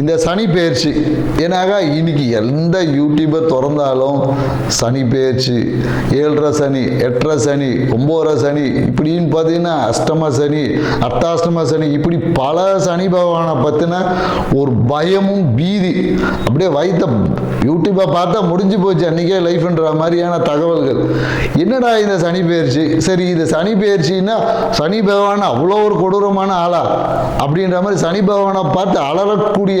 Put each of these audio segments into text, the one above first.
இந்த சனி பெயர்ச்சி. ஏன்னாக இன்னைக்கு எந்த யூடியூபர் திறந்தாலும் சனி பெயர்ச்சி ஏழரை சனி எட்டரை சனி ஒம்போதரை சனி இப்படின்னு பார்த்தீங்கன்னா அஷ்டம சனி அர்த்தாஷ்டம சனி இப்படி பல சனி பகவானை பற்றின ஒரு பயமும் பீதி. அப்படியே வைத்த யூடியூப்பை பார்த்தா முடிஞ்சு போச்சு அன்றைக்கே லைஃப்ன்ற மாதிரியான தகவல்கள். என்னடா இந்த சனி பெயர்ச்சி? சரி இது சனி பெயர்ச்சின்னா சனி பகவான் அவ்வளோ ஒரு கொடூரமான ஆளா? அப்படின்ற மாதிரி சனி பகவானை பார்த்து அலறக்கூடிய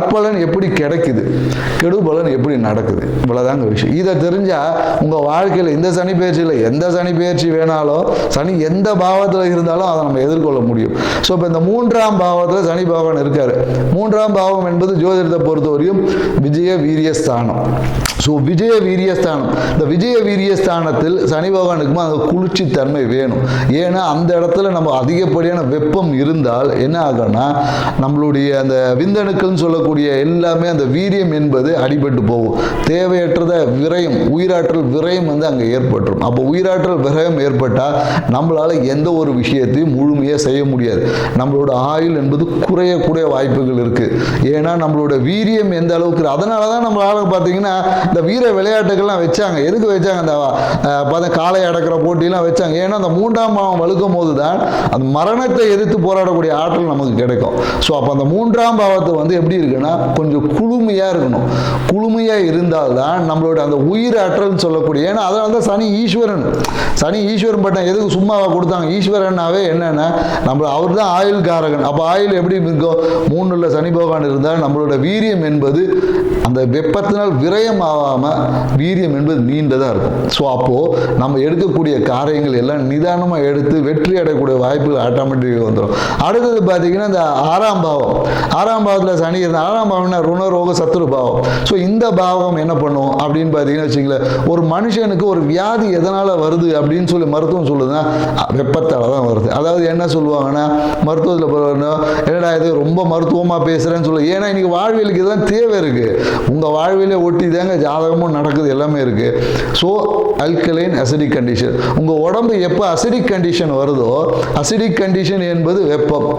நற்பலன் எப்படி கிடைக்குது? கெடுபலன் எப்படி நடக்குது? இவ்வளோதாங்க விஷயம். இதை தெரிஞ்சால் உங்கள் வாழ்க்கையில் இந்த சனி பயிற்சியில் எந்த சனி பயிற்சி வேணாலும் சனி எந்த பாவத்தில் இருந்தாலும் அதை நம்ம எதிர்கொள்ள முடியும். ஸோ இப்போ இந்த மூன்றாம் பாவத்தில் சனி பகவான் இருக்கார். மூன்றாம் பாவம் என்பது ஜோதிடத்தை பொறுத்தவரையும் விஜய வீரியஸ்தானம். ஸோ விஜய வீரியஸ்தானம். இந்த விஜய வீரியஸ்தானத்தில் சனி பகவானுக்குமா அந்த குளிர்ச்சி தன்மை வேணும். ஏன்னா அந்த இடத்துல நம்ம அதிகப்படியான வெப்பம் இருந்தால் என்ன ஆகும்னா நம்மளுடைய அந்த விந்தணுக்கள்னு சொல்லக்கூடிய எல்லாமே அந்த வீரியம் என்பது அடிபட்டு போகும். தேவையற்றத விரயம் உயிராற்றல் விரயம் வந்து அங்கே ஏற்பட்டுரும். அப்போ உயிராற்றல் விரயம் ஏற்பட்டால் நம்மளால் எந்த ஒரு விஷயத்தையும் முழுமையாக செய்ய முடியாது. நம்மளோட ஆயுள் என்பது குறையக்கூடிய வாய்ப்புகள் இருக்குது ஏன்னா நம்மளோட வீரியம் எந்த அளவுக்கு அதனால தான் நம்மளால பார்த்தீங்கன்னா இந்த வீர விளையாட்டுகள்லாம் வச்சாங்க. எதுக்கு வச்சாங்க? அந்த பார்த்தா காளை அடக்கிற போட்டிலாம் வச்சாங்க. ஏன்னா அந்த மூன்றாம் பாவம் வலுக்கும் போது தான் அந்த மரணத்தை எதிர்த்து போராடக்கூடிய ஆற்றல் நமக்கு கிடைக்கும். ஸோ அப்போ அந்த மூன்றாம் பாவத்தை வந்து எப்படி இருக்கு? இருக்குன்னா கொஞ்சம் குளுமையாக இருக்கணும். குளுமையாக இருந்தால்தான் நம்மளோட அந்த உயிர் ஆற்றல் சொல்லக்கூடிய ஏன்னா அதனால தான் சனி ஈஸ்வரன். சனி ஈஸ்வரன் பட்டம் எதுக்கு சும்மாவா கொடுத்தாங்க? ஈஸ்வரனாவே என்னன்னா நம்ம அவர் தான் ஆயுள் காரகன் அப்போ ஆயுள் எப்படி இருக்கும்? மூணுல சனி பகவான் இருந்தால் நம்மளோட வீரியம் என்பது அந்த வெப்பத்தினால் விரயம் ஆகாமல் வீரியம் என்பது நீண்டதாக இருக்கும். ஸோ அப்போது நம்ம எடுக்கக்கூடிய காரியங்கள் எல்லாம் நிதானமாக எடுத்து வெற்றி அடையக்கூடிய வாய்ப்புகள் ஆட்டோமேட்டிக்காக வந்துடும் அடுத்தது பார்த்தீங்கன்னா இந்த ஆறாம் பாவம். ஆறாம் பாவத்தில் சனி இருந்த ஆறாம் பாவம்னா ருணரோக சத்துரு பாவம். ஸோ இந்த பாவம் என்ன பண்ணும் அப்படின்னு பார்த்தீங்கன்னா வச்சுங்களேன் ஒரு மனுஷனுக்கு ஒரு வியாதி எதனால் வருது அப்படின்னு சொல்லி மருத்துவம் சொல்லுதுன்னா வெப்பத்தால் தான் வருது. அதாவது என்ன சொல்லுவாங்கன்னா மருத்துவத்தில் என்னடா இது ரொம்ப மருத்துவமாக பேசுகிறேன்னு சொல்லு. ஏன்னா இன்றைக்கி வாழ்வியலுக்கு இதெல்லாம் தேவை இருக்குது உங்கள் வாழ்வியலை ஒட்டி தாங்க ஜாதகமும் நடக்குது எல்லாமே இருக்குது ஸோ அல்கலைன் அசிடிக் கண்டிஷன் உங்கள் உடம்பு எப்போ அசிடிக் கண்டிஷன் வருதோ அசிடிக் கண்டிஷன் என்பது வெப்பம்.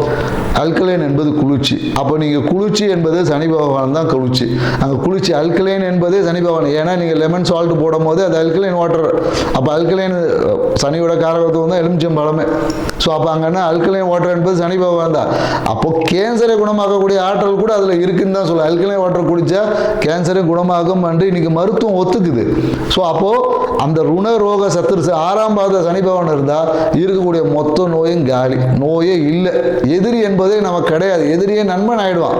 அல்கலைன் என்பது குளிர்ச்சி. அப்போ நீங்கள் குளிர்ச்சி என்பது சனி பகவான் தான் குளிர்ச்சி. அங்கே குளிர்ச்சி அல்கலைன் என்பது சனி பகவான். ஏன்னா நீங்கள் லெமன் சால்ட் போடும் போது அது அல்கலைன் வாட்டர் அப்போ அல்கலைன் சனியோட காரகத்துவம் தான் எலுமிச்சம் பழமே. ஸோ அப்போ அங்கன்னா அல்கலைன் வாட்டர் என்பது சனி பகவான் தான். அப்போ கேன்சரை குணமாக்கக்கூடிய ஆற்றல் கூட அதில் இருக்குன்னு தான் சொல்லுவேன் அல்கலைன் வாட்டர் குடித்தா கேன்சரை குணமாகும் என்று இன்னைக்கு மருத்துவம் ஒத்துக்குது. ஸோ அப்போது அந்த ருண ரோக சத்துரு ஆறாம் பாத சனி பகவான் இருந்தால் இருக்கக்கூடிய மொத்த நோயும் காலி. நோயே இல்லை. எதிரி என்பதே நமக்கு கிடையாது. எதிரியே நண்பன் ஆயிடுவான்.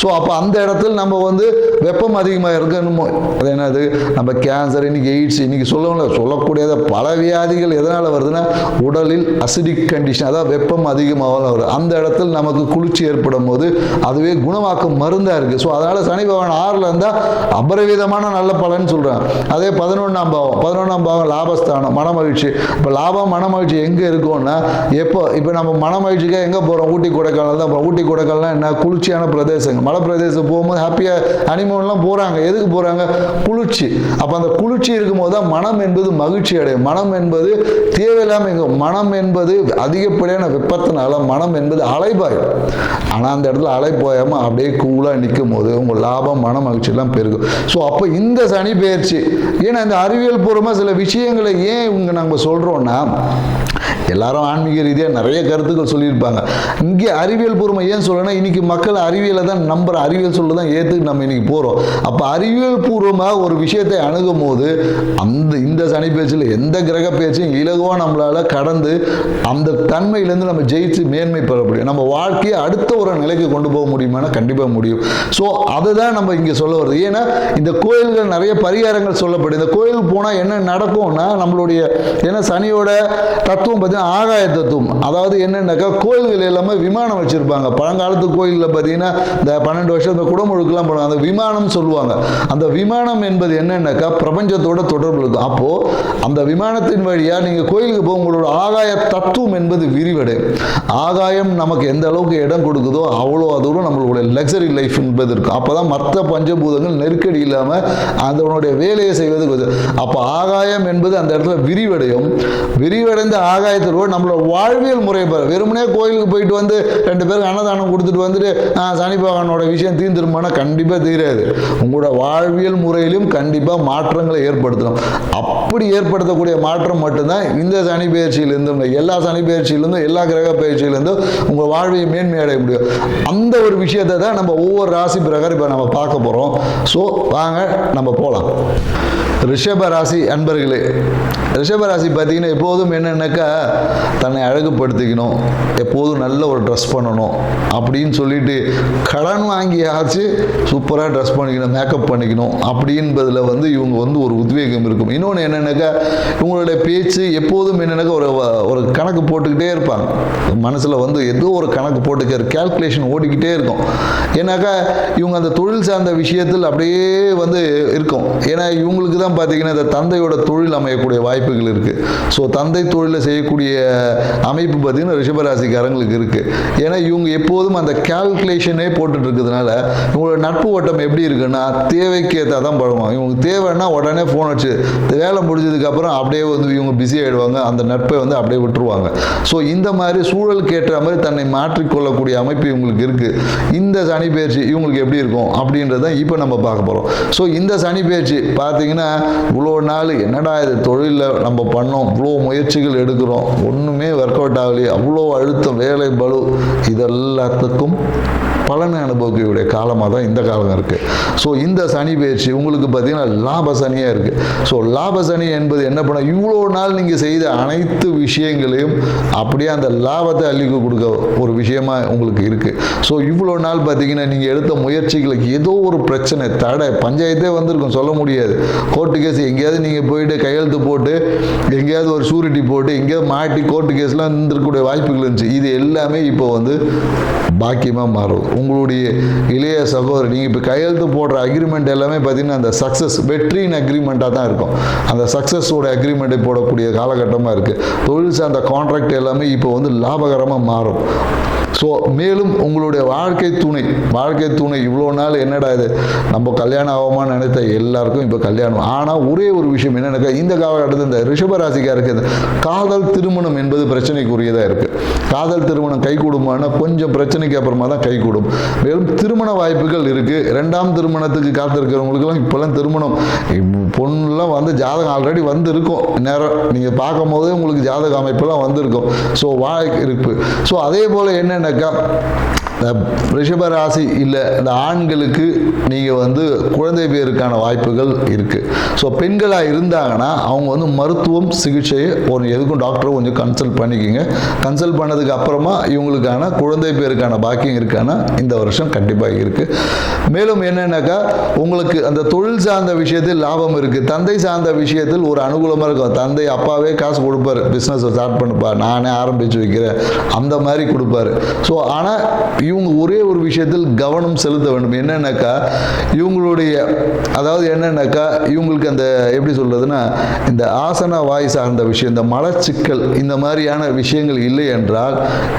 ஸோ ஸோ அப்போ அந்த இடத்துல நம்ம வந்து வெப்பம் அதிகமாக இருக்கணுமோ அது என்னது? நம்ம கேன்சர் இன்னைக்கு எய்ட்ஸ் இன்னைக்கு சொல்லணும்ல சொல்லக்கூடியத பல வியாதிகள் எதனால் வருதுன்னா உடலில் அசிடிக் கண்டிஷன் அதாவது வெப்பம் அதிகமாக வருது அந்த இடத்துல நமக்கு குளிர்ச்சி ஏற்படும் போது அதுவே குணமாக்கும் மருந்தாக இருக்குது ஸோ அதனால் சனி பகவான் ஆறில் இருந்தால் அபரவிதமான நல்ல பலன் சொல்கிறேன் அதே பதினொன்றாம் பாவம். பதினொன்றாம் பாவம் லாபஸ்தானம் மனமகிழ்ச்சி. இப்போ லாபம் மனமகிழ்ச்சி எங்கே இருக்கும்னா எப்போ இப்போ நம்ம மனமகிழ்ச்சிக்காக எங்கே போகிறோம் ஊட்டி கொடைக்கானல் தான் ஊட்டி கொடைக்கானல் என்ன? குளிர்ச்சியான பிரதேசங்கள். மலை பிரதேசம் போகும்போது ஹாப்பியாக ஹனிமூன்லாம் போகிறாங்க எதுக்கு போகிறாங்க குளிர்ச்சி. அப்போ அந்த குளிர்ச்சி இருக்கும்போது தான் மனம் என்பது மகிழ்ச்சி அடையும். மனம் என்பது தேவையில்லாமல் எங்க- மனம் என்பது அதிகப்படியான வெப்பத்தினால மனம் என்பது அலைபாயும். ஆனால் அந்த இடத்துல அலை அப்படியே கூலாக நிற்கும் போது உங்கள் லாபம் மன மகிழ்ச்சியெல்லாம் பெருகும். ஸோ அப்போ இந்த சனி பெயர்ச்சி. ஏன்னா இந்த அறிவியல் பூர்வமாக சில விஷயங்களை ஏன் இவங்க நம்ம சொல்கிறோன்னா எல்லாரும் ஆன்மீக ரீதியாக நிறைய கருத்துக்கள் சொல்லியிருப்பாங்க. இங்கே அறிவியல் பூர்வம் ஏன் சொல்லணும் இன்னைக்கு மக்கள் அறிவியலை தான் நம்புற அறிவியல் சொல்ல தான் ஏற்றுக்கு நம்ம இன்னைக்கு போகிறோம் அப்போ அறிவியல் பூர்வமாக ஒரு விஷயத்தை அணுகும் போது அந்த இந்த சனி பேச்சில் எந்த கிரக பேச்சையும் இலகுவாக நம்மளால் கடந்து அந்த தன்மையிலேருந்து நம்ம ஜெயிச்சு மேன்மை பெற முடியும். நம்ம வாழ்க்கையை அடுத்த ஒரு நிலைக்கு கொண்டு போக முடியுமானா கண்டிப்பாக முடியும். ஸோ அதுதான் நம்ம இங்கே சொல்ல வருது ஏன்னா இந்த கோயில்கள் நிறைய பரிகாரங்கள் சொல்லப்படுது. இந்த கோயிலுக்கு போனால் என்ன நடக்கும்னா நம்மளுடைய ஏன்னா சனியோட தத்துவம் பார்த்தீங்கன்னா ஆகாய தத்துவம் அதாவது என்னன்னாக்கா கோயில்கள் எல்லாமே விமானம் வச்சுருப்பாங்க. பழங்காலத்து கோயிலில் பார்த்தீங்கன்னா இந்த பன்னெண்டு வருஷம் இந்த குடமுழுக்கெல்லாம் போடுவாங்க அந்த விமானம் சொல்லுவாங்க. அந்த விமானம் என்பது என்னன்னாக்கா பிரபஞ்சத்தோட தொடர்பு இருக்கும் அப்போது அந்த விமானத்தின் வழியாக நீங்கள் கோயிலுக்கு போக உங்களோட ஆகாய தத்துவம் என்பது விரிவடை ஆகாயம் நமக்கு எந்த அளவுக்கு இடம் கொடுக்குதோ அவ்வளோ அதுவும் நம்மளுடைய லக்ஸரி லைஃப் என்பது இருக்கும் அப்போ தான் மற்ற பஞ்சபூதங்கள் நெருக்கடி இல்லாமல் அதனுடைய வேலையை செய்வது அப்போ ஆகாயம் என்பது அந்த இடத்துல விரிவடையும். விரிவடைந்த ஆகாயத்தில் நம்மளோட வாழ்வியல் முறை பாரு வெறுமனே கோயிலுக்கு போயிட்டு வந்து ரெண்டு பேருக்கு அன்னதானம் கொடுத்துட்டு வந்துட்டு சனி பகவானோட விஷயம் தீர்ந்துருமானா கண்டிப்பாக தீராது. உங்களோட வாழ்வியல் முறையிலும் கண்டிப்பாக மாற்றங்களை ஏற்படுத்தணும். அப்படி ஏற்படுத்தக்கூடிய மாற்றம் மட்டும்தான் இந்த சனி பயிற்சியிலிருந்தும் எல்லா சனி பயிற்சியிலிருந்தும் எல்லா கிரக பயிற்சியிலிருந்தும் உங்கள் வாழ்வியை மேன்மை அடைய முடியும். அந்த ஒரு விஷயத்தை தான் நம்ம ஒவ்வொரு ராசி பிரகாரம் இப்போ நம்ம பார்க்க போகிறோம் ஸோ வாங்க நம்ம போகலாம் ரிஷபராசி அன்பர்களே ரிஷபராசி பார்த்தீங்கன்னா எப்போதும் என்னென்னாக்கா தன்னை அழகுபடுத்திக்கணும் எப்போதும் நல்ல ஒரு ட்ரெஸ் பண்ணணும் அப்படின்னு சொல்லிட்டு கடன் வாங்கியாச்சு சூப்பராக ட்ரெஸ் பண்ணிக்கணும் மேக்கப் பண்ணிக்கணும் அப்படின்பதில் வந்து இவங்க வந்து ஒரு உத்வேகம் இருக்கும். இன்னொன்று என்னென்னாக்கா இவங்களுடைய பேச்சு எப்போதும் என்னென்னாக்கா ஒரு ஒரு கணக்கு போட்டுக்கிட்டே இருப்பாங்க. மனசில் வந்து ஏதோ ஒரு கணக்கு போட்டுக்கிற கேல்குலேஷன் ஓடிக்கிட்டே இருக்கும். ஏன்னாக்கா இவங்க அந்த தொழில் சார்ந்த விஷயத்தில் அப்படியே வந்து இருக்கும். ஏன்னா இவங்களுக்கு தான் பார்த்தீங்கன்னா இந்த தந்தையோட தொழில் அமையக்கூடிய வாய்ப்புகள் இருக்குது ஸோ தந்தை தொழிலில் செய்யக்கூடிய அமைப்பு பார்த்தீங்கன்னா ரிஷபராசிக்காரங்களுக்கு இருக்குது ஏன்னா இவங்க எப்போதும் அந்த கேல்குலேஷனே போட்டுட்டு இருக்கிறதுனால இவங்களோட நட்பு ஓட்டம் எப்படி இருக்குன்னா தேவைக்கு ஏற்றா தான் பழகுவாங்க. இவங்க தேவைன்னா உடனே ஃபோன் வச்சு வேலை முடிஞ்சதுக்கப்புறம் அப்படியே வந்து இவங்க பிஸி ஆகிடுவாங்க அந்த நட்பை வந்து அப்படியே விட்டுருவாங்க. ஸோ இந்த மாதிரி சூழலுக்கு கேட்ட மாதிரி தன்னை மாற்றிக்கொள்ளக்கூடிய அமைப்பு இவங்களுக்கு இருக்குது இந்த சனி பயிற்சி இவங்களுக்கு எப்படி இருக்கும் அப்படின்றத இப்போ நம்ம பார்க்க போகிறோம் ஸோ இந்த சனி பயிற்சி பார்த்தீங்கன்னா இவ்வளோ நாள் என்னடா இது தொழிலில் நம்ம பண்ணோம்? இவ்வளோ முயற்சிகள் எடுக்கிறோம். ஒன்றுமே ஒர்க் அவுட் ஆகலையே. அவ்வளோ அழுத்தம் வேலை பலு இதெல்லாத்துக்கும் பலனை அனுபவிக்கக்கூடிய காலமாக தான் இந்த காலம் இருக்குது ஸோ இந்த சனி பயிற்சி உங்களுக்கு பார்த்தீங்கன்னா லாப சனியாக இருக்குது ஸோ லாப சனி என்பது என்ன பண்ண இவ்வளோ நாள் நீங்கள் செய்த அனைத்து விஷயங்களையும் அப்படியே அந்த லாபத்தை அள்ளிக்கு கொடுக்க ஒரு விஷயமா உங்களுக்கு இருக்குது ஸோ இவ்வளோ நாள் பார்த்தீங்கன்னா நீங்கள் எடுத்த முயற்சிகளுக்கு ஏதோ ஒரு பிரச்சனை தடை பஞ்சாயத்தே வந்திருக்கும் சொல்ல முடியாது. கோர்ட்டு கேஸ் எங்கேயாவது நீங்கள் போயிட்டு கையெழுத்து போட்டு எங்கேயாவது ஒரு ஷூரிட்டி போட்டு எங்கேயாவது மாட்டி கோர்ட்டு கேஸ்லாம் இருந்திருக்கக்கூடிய வாய்ப்புகள் இருந்துச்சு. இது எல்லாமே இப்போ வந்து பாக்கியமாக மாறும். உங்களுடைய இளைய சகோதரர் நீங்கள் இப்போ கையெழுத்து போடுற அக்ரிமெண்ட் எல்லாமே பார்த்தீங்கன்னா அந்த சக்ஸஸ் வெற்றியின் அக்ரிமெண்ட்டாக தான் இருக்கும். அந்த சக்ஸஸோட அக்ரிமெண்ட்டை போடக்கூடிய காலகட்டமாக இருக்குது தொழில் சார்ந்த கான்ட்ராக்ட் எல்லாமே இப்போ வந்து லாபகரமாக மாறும். ஸோ மேலும் உங்களுடைய வாழ்க்கை துணை வாழ்க்கை துணை இவ்வளோ நாள் என்னடா இது? நம்ம கல்யாணம் ஆகாமான்னு நினைத்த எல்லாருக்கும் இப்போ கல்யாணம். ஆனால் ஒரே ஒரு விஷயம் என்னன்னாக்கா இந்த காலகட்டத்தில் இந்த ரிஷபராசிக்காருக்கு இந்த காதல் திருமணம் என்பது பிரச்சனைக்குரியதாக இருக்குது காதல் திருமணம் கைகூடுமானா கொஞ்சம் பிரச்சனைக்கு அப்புறமா தான் கைகூடும் மேலும் திருமண வாய்ப்புகள் இருக்குது ரெண்டாம் திருமணத்துக்கு காத்திருக்கிறவங்களுக்கெல்லாம் இப்போல்லாம் திருமணம். பொண்ணுலாம் வந்து ஜாதகம் ஆல்ரெடி வந்து இருக்கும் நேரம் நீங்கள் பார்க்கும் போதே உங்களுக்கு ஜாதக அமைப்பெல்லாம் வந்திருக்கும். ஸோ வாய் இருக்கு ஸோ அதே போல் என்னென்னாக்கா இந்த ரிஷப ராசி இல்லை இந்த ஆண்களுக்கு நீங்கள் வந்து குழந்தை பேருக்கான வாய்ப்புகள் இருக்குது ஸோ பெண்களாக இருந்தாங்கன்னா அவங்க வந்து மருத்துவம் சிகிச்சையை ஒரு எதுக்கும் டாக்டரை கொஞ்சம் கன்சல்ட் பண்ணிக்கிங்க. கன்சல்ட் பண்ணதுக்கு அப்புறமா இவங்களுக்கான குழந்தை பேருக்கான பாக்கியம் இருக்கானா இந்த வருஷம் கண்டிப்பாக இருக்குது மேலும் என்னென்னாக்கா உங்களுக்கு அந்த தொழில் சார்ந்த விஷயத்தில் லாபம் இருக்குது தந்தை சார்ந்த விஷயத்தில் ஒரு அனுகூலமாக இருக்கும். தந்தை அப்பாவே காசு கொடுப்பாரு. பிஸ்னஸ் ஸ்டார்ட் பண்ணுப்பா நானே ஆரம்பித்து வைக்கிறேன். அந்த மாதிரி கொடுப்பாரு. ஸோ ஆனால் இவங்க ஒரே ஒரு விஷயத்தில் கவனம் செலுத்த வேண்டும். என்னென்னாக்கா இவங்களுடைய அதாவது என்னென்னாக்கா இவங்களுக்கு அந்த எப்படி சொல்றதுன்னா இந்த ஆசன வாய் சார்ந்த விஷயம் இந்த மலச்சிக்கல் இந்த மாதிரியான விஷயங்கள் இல்லை என்றால்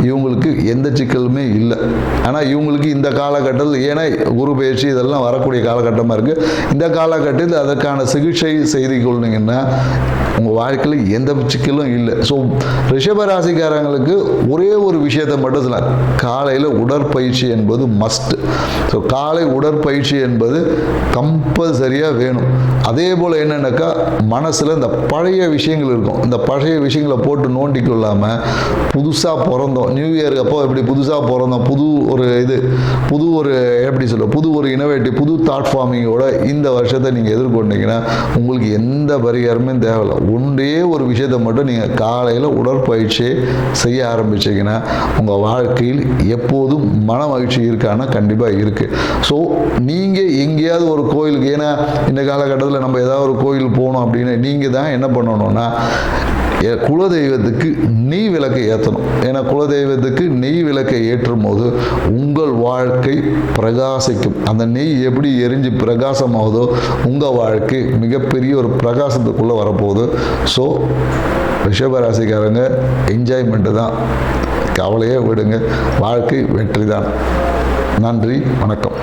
இவங்களுக்கு எந்த சிக்கலுமே இல்லை. ஆனால் இவங்க இவங்களுக்கு இந்த காலகட்டத்தில் ஏன்னா குரு பயிற்சி இதெல்லாம் வரக்கூடிய காலகட்டமாக இருக்குது இந்த காலகட்டத்தில் அதற்கான சிகிச்சை செய்து கொள்ளுங்கன்னா உங்கள் வாழ்க்கையில் எந்த சிக்கலும் இல்லை. ஸோ ரிஷபராசிக்காரங்களுக்கு ஒரே ஒரு விஷயத்தை மட்டும் சொல்லலாம். காலையில் உடற்பயிற்சி என்பது மஸ்ட் ஸோ காலை உடற்பயிற்சி என்பது கம்பல்சரியாக வேணும். அதே போல் என்னென்னாக்கா மனசில் இந்த பழைய விஷயங்கள் இருக்கும். இந்த பழைய விஷயங்களை போட்டு நோண்டி கொள்ளாமல் புதுசாக பிறந்தோம். நியூ இயருக்கு அப்போ இப்படி புதுசாக பிறந்தோம்? புது ஒரு இது புது ஒரு எப்படி சொல்ல புது ஒரு இனோவேட்டிவ் புது தாட் ஃபார்மிங்கோட இந்த வருஷத்தை நீங்கள் எதிர்கொண்டீங்கன்னா உங்களுக்கு எந்த பரிகாரமே தேவையில்லை. ஒன்றே ஒரு விஷயத்தை மட்டும் நீங்கள் காலையில் உடற்பயிற்சியை செய்ய ஆரம்பிச்சிங்கன்னா உங்கள் வாழ்க்கையில் எப்போதும் மன மகிழ்ச்சி இருக்கான்னா கண்டிப்பாக இருக்குது ஸோ நீங்கள் எங்கேயாவது ஒரு கோயிலுக்கு ஏன்னா இந்த காலகட்டத்தில் நம்ம ஏதாவது ஒரு கோயில் போகணும் அப்படின்னு நீங்கள் தான் என்ன பண்ணணும்னா குலதெய்வத்துக்கு நெய் விளக்கை ஏற்றணும் ஏன்னா குலதெய்வத்துக்கு நெய் விளக்கை ஏற்றும் போது உங்கள் உங்கள் வாழ்க்கை பிரகாசிக்கும். அந்த நெய் எப்படி எரிஞ்சு பிரகாசமாகுதோ உங்கள் வாழ்க்கை மிகப்பெரிய ஒரு பிரகாசத்துக்குள்ளே வரப்போகுது. ஸோ ரிஷபராசிக்காரங்க என்ஜாய்மெண்ட்டு தான். கவலையே விடுங்க. வாழ்க்கை வெற்றி தான் நன்றி வணக்கம்.